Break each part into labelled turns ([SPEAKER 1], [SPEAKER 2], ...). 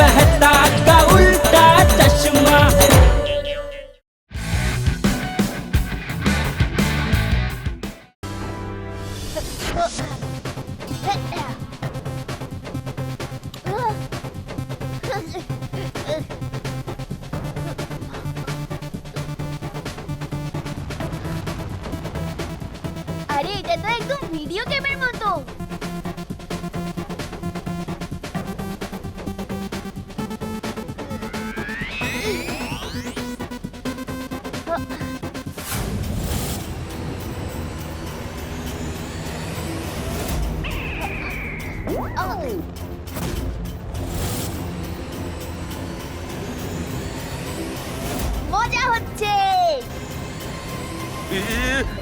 [SPEAKER 1] बहता का उल्टा चश्मा।
[SPEAKER 2] अरे इधर तो एकदम वीडियो कैमरे में तो মজা হচ্ছে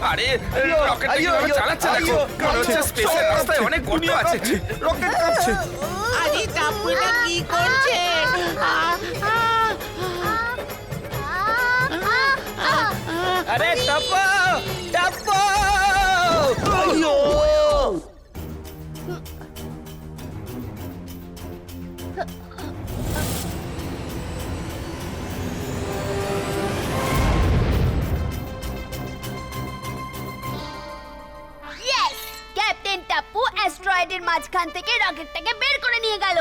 [SPEAKER 3] আরে রকেট চালাচ্ছে দেখো মনে হচ্ছে
[SPEAKER 4] কাঁপছে,
[SPEAKER 3] রাস্তায় অনেক গর্ত আছে
[SPEAKER 4] রকেট কাঁপছে
[SPEAKER 5] আরে টাপুটা কি করছে
[SPEAKER 2] আরে টাপু মাঝখান থেকে রকেটটাকে বের করে নিয়ে গেল!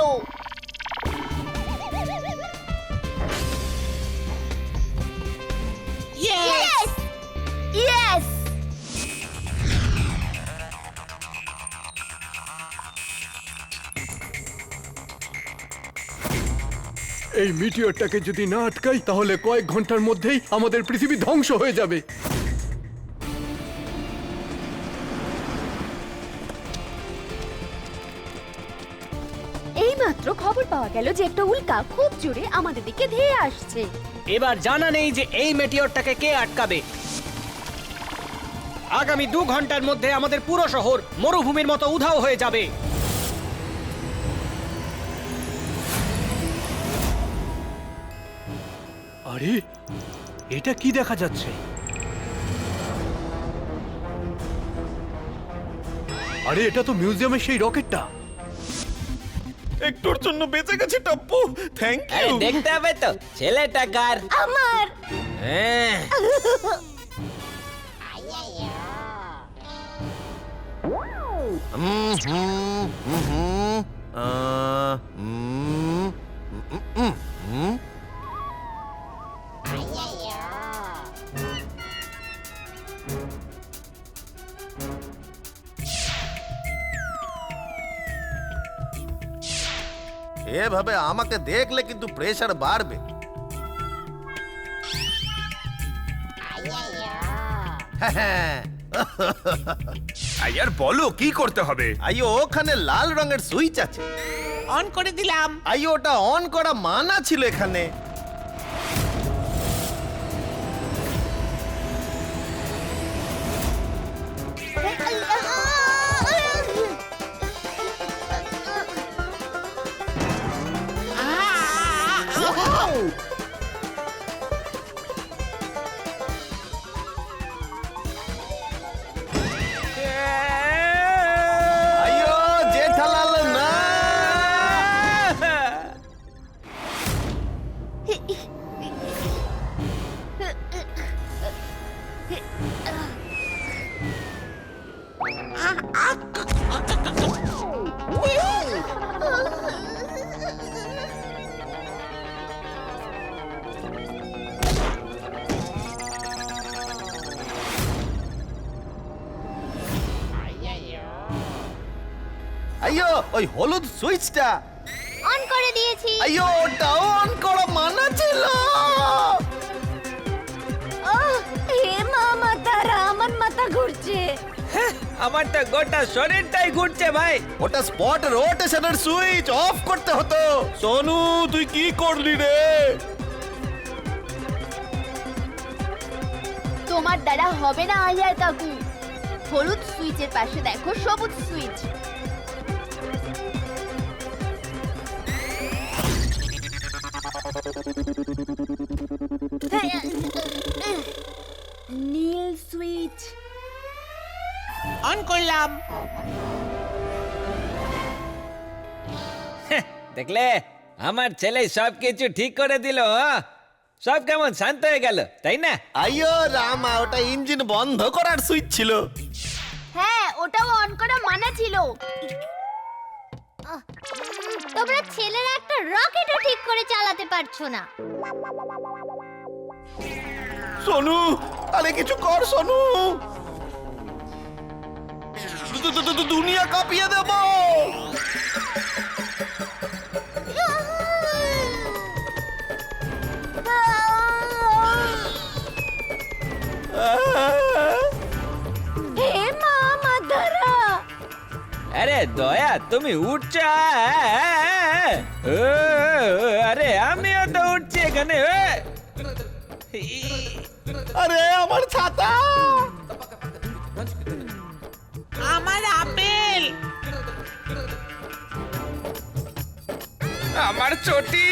[SPEAKER 2] ইয়েস
[SPEAKER 6] এই মিটিওরটাকে যদি না আটকাই তাহলে কয়েক ঘণ্টার মধ্যেই আমাদের পৃথিবী ধ্বংস হয়ে যাবে।
[SPEAKER 2] এইমাত্র খবর পাওয়া গেল যে একটা উল্কা খুব জোরে আমাদের দিকে ধেয়ে আসছে।
[SPEAKER 1] এবার জানা নেই যে এই মেটিওরটাকে কে আটকাবে। আগামী দু ঘণ্টার মধ্যে আমাদের পুরো শহর মরুভূমির মতো উধাও হয়ে যাবে।
[SPEAKER 6] আরে এটা কি দেখা যাচ্ছে? আরে এটা তো মিউজিয়ামের সেই রকেটটা।
[SPEAKER 4] একটুর জন্য বেঁচে গেছে টাপ্পু। থ্যাংক ইউ
[SPEAKER 1] দেখতে হবে তো ছেলেটা কার?
[SPEAKER 2] আমার।
[SPEAKER 1] হ্যাঁ।
[SPEAKER 4] এভাবে আমাকে দেখলে কিন্তু প্রেশার বাড়বে। হ্যাঁ, হ্যাঁ।
[SPEAKER 3] আয়ার বলো কি করতে হবে?
[SPEAKER 4] আইয়ো ওখানে লাল রঙের সুইচ আছে।
[SPEAKER 5] অন করে দিলাম।
[SPEAKER 4] আইয়ো ওটা অন করা মানা ছিল এখানে। ওই হলুদ সুইচটা।
[SPEAKER 2] অন করে দিয়েছি।
[SPEAKER 4] আইয়ো ওটা অন করা মানা ছিল।
[SPEAKER 2] আহ, হে মা মাতারা আমার মাথা ঘুরছে।
[SPEAKER 1] আমার তো গোটা শরীরটাই ঘুরছে ভাই।
[SPEAKER 4] ওটা স্পট রোটেশনের সুইচ অফ করতে হতো। সোনু তুই কি করলি রে?
[SPEAKER 2] তোমার দ্বারা হবে না আলিয়ার কাকু। হলুদ সুইচের পাশে দেখো সবুজ সুইচ। নীল সুইচ
[SPEAKER 5] অন করলাম।
[SPEAKER 1] দেখলে?
[SPEAKER 7] আমার ছেলে সব কিছু ঠিক করে দিল হ্যাঁ? সব কেমন শান্ত হয়ে গেল তাই না?
[SPEAKER 4] আইয়ো রামা ওটা ইঞ্জিন বন্ধ করার সুইচ ছিল।
[SPEAKER 2] হ্যাঁ ওটাও অন করা মানা ছিল। তোমরা ছেলেরা একটা রকেটও ঠিক করে চালাতে পারছ না।
[SPEAKER 4] সোনু, আরে কিছু কর সোনু। দুনিয়া কাঁপিয়ে দেব।
[SPEAKER 7] দয়া তুমি উঠছো আহ, ও, আরে আমিও তো উঠছি এখানে এ।
[SPEAKER 4] আরে আমার ছাতা
[SPEAKER 5] আমার আপেল
[SPEAKER 3] আমার চটি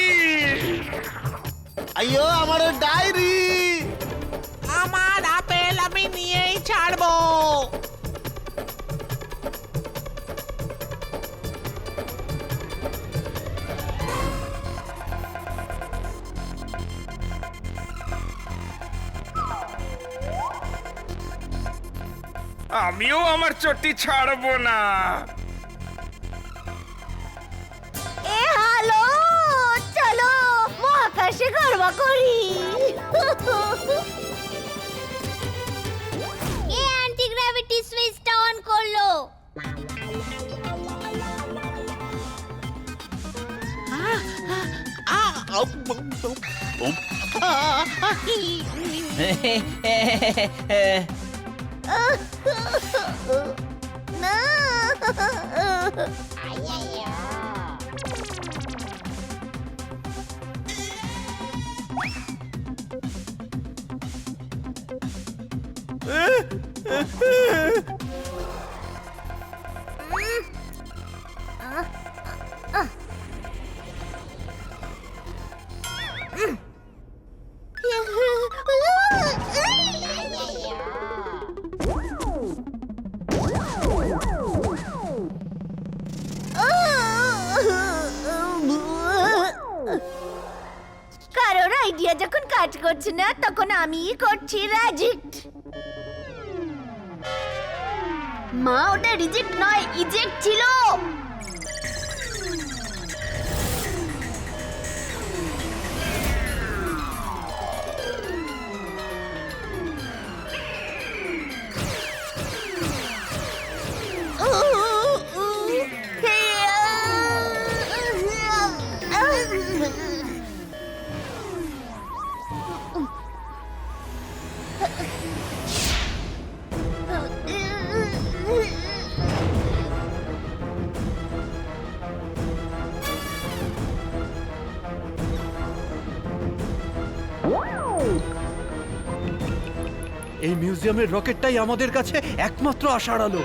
[SPEAKER 4] আইয়ো আমার ডায়েরি
[SPEAKER 3] আমিও আমার চটি ছাড়বো না
[SPEAKER 2] এ হ্যালো চলো মহাকাশে গর্বা করি এ অ্যান্টি গ্র্যাভিটি সুইচটা অন করল না কারোর আইডিয়া যখন কাজ করছে না, তখন আমিই করছি রাজিক্ট মা, ওটা রিজেক্ট নয় ইজেক্ট ছিল।
[SPEAKER 6] এই মিউজিয়ামের রকেটটাই আমাদের কাছে একমাত্র আশার আলো।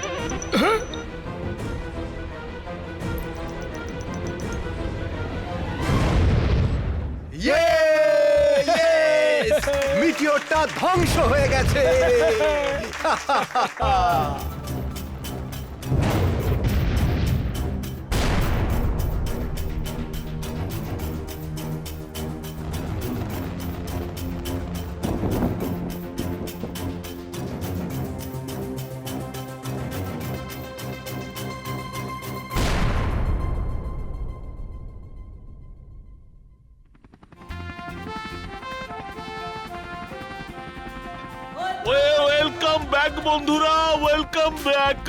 [SPEAKER 6] মিটিওরটা ধ্বংস হয়ে গেছে।
[SPEAKER 4] বন্ধুরা ওয়েলকাম ব্যাক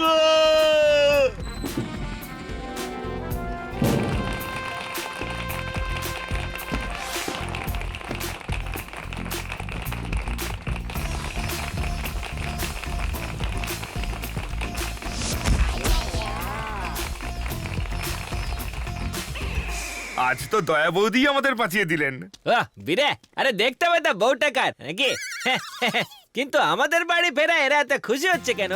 [SPEAKER 3] আজ তো দয়া বৌদি আমাদের বাঁচিয়ে দিলেন।
[SPEAKER 7] বিরে আরে দেখতে হবে তো বউটা কার নাকি? কিন্তু আমাদের বাড়ি ফেরা এরা এত খুশি হচ্ছে কেন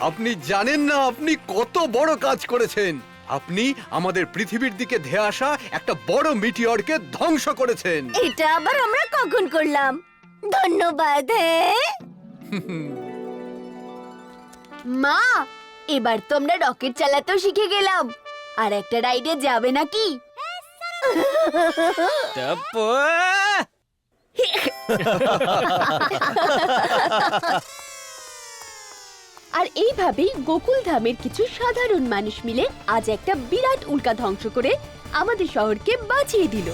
[SPEAKER 6] আপনি জানেন না আপনি কত বড় কাজ করেছেন। আপনি আমাদের পৃথিবীর দিকে ধেয়ে আসা একটা বড় মিটিওরকে ধ্বংস করেছেন।
[SPEAKER 2] এটা আবার আমরা কখন করলাম? ধন্যবাদ মা এবার তো আমরা রকেট চালাতেও শিখে গেলাম। আর একটা রাইডে যাবে নাকি? আর এইভাবেই গোকুল ধামের কিছু সাধারণ মানুষ মিলে আজ একটা বিরাট উল্কা ধ্বংস করে আমাদের শহরকে বাঁচিয়ে দিল।